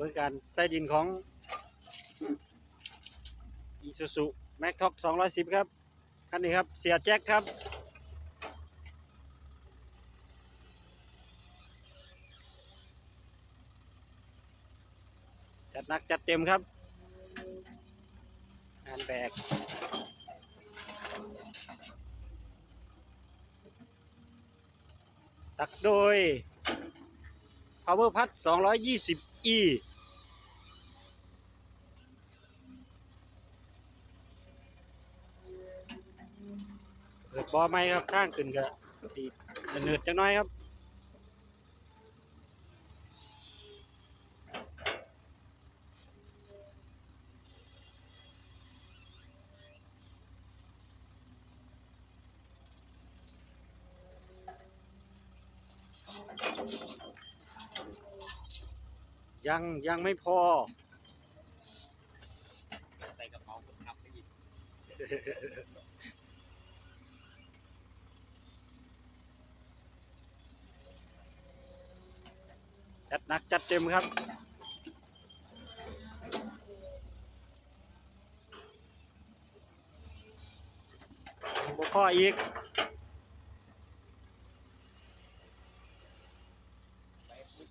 บริการใส่ดินของอีซูซูแม็กท็อก210ครับ คันนี้ครับ เสียแจ็คครับ จัดนักจัดเต็มครับงานแบกตักโดย Power Pad 220e เปิดบอไม้ครับข้างขึ้นก็สีเนืดจังน้อยครับ ยังยังไม่พอ ใส่กระเป๋าคนขับไปอีกจัดหนักจัดเต็มครับยังบ่ออีก ไปปุ๊บ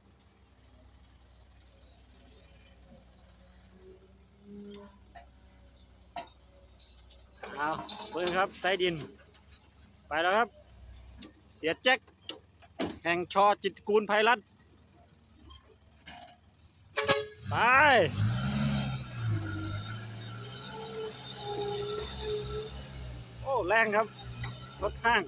เอาเบิ้งครับใต้ดิน ไปแล้วครับ เสียแจ็คแห่งชอจิตกูลไพรัตไปโอ้แรงครับรถข้าง